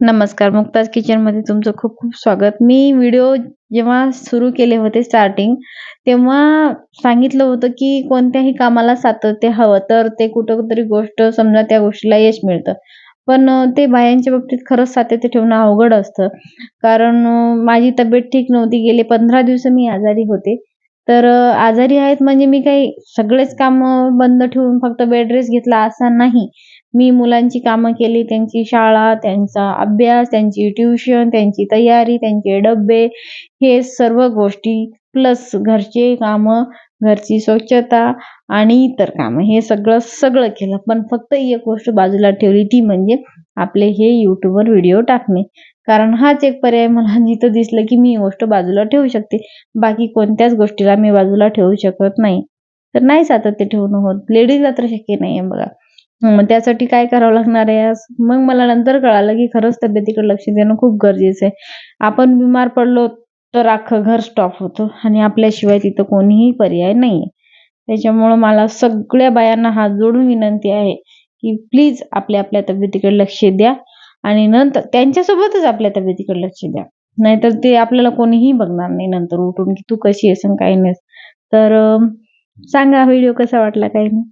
नमस्कार मुक्ताज किचनमध्ये तुमचं खूप खूप स्वागत. मी व्हिडिओ जेव्हा सुरू केले होते स्टार्टिंग तेव्हा सांगितलं होतं की कोणत्याही कामाला सातत्य हवं तर ते कुठं तरी गोष्ट समजा त्या गोष्टीला यश मिळतं. पण ते बायांच्या बाबतीत खरंच सातत्य ठेवणं अवघड असतं. कारण माझी तब्येत ठीक नव्हती. गेले पंधरा दिवस मी आजारी होते. तर आजारी आहेत म्हणजे मी काही सगळेच काम बंद ठेवून फक्त बेड रेस्ट घेतला असा नाही. मी मुलांची कामं केली त्यांची शाळा त्यांचा अभ्यास त्यांची ट्युशन त्यांची तयारी त्यांचे डबे हे सर्व गोष्टी प्लस घरचे कामं घरची स्वच्छता आणि इतर कामं हे सगळं सगळं केलं. पण फक्त एक गोष्ट बाजूला ठेवली ती म्हणजे आपले हे यूट्यूबवर व्हिडिओ टाकणे. कारण हाच एक पर्याय मला जिथं दिसलं की मी ही गोष्ट बाजूला ठेवू शकते. बाकी कोणत्याच गोष्टीला मी बाजूला ठेवू शकत नाही. तर नाही सातत्य ठेवणं होत. लेडीजला तर शक्य नाही आहे बघा. मग त्यासाठी काय करावं लागणार आहे आज? मग मला नंतर कळालं की खरंच तब्येतीकडे लक्ष देणं खूप गरजेचं आहे. आपण बिमार पडलो तर अख्खं घर स्टॉप होतं आणि आपल्याशिवाय तिथं कोणीही पर्याय नाही आहे त्याच्यामुळं मला सगळ्या बायांना हात जोडून विनंती आहे की प्लीज आपल्या आपल्या तब्येतीकडे लक्ष द्या आणि नंतर त्यांच्यासोबतच आपल्या तब्येतीकडे लक्ष द्या. नाहीतर ते आपल्याला कोणीही बघणार नाही नंतर उठून की तू कशी आहेस आणि काही नाही तर सांगा व्हिडिओ कसा वाटला काही? नाही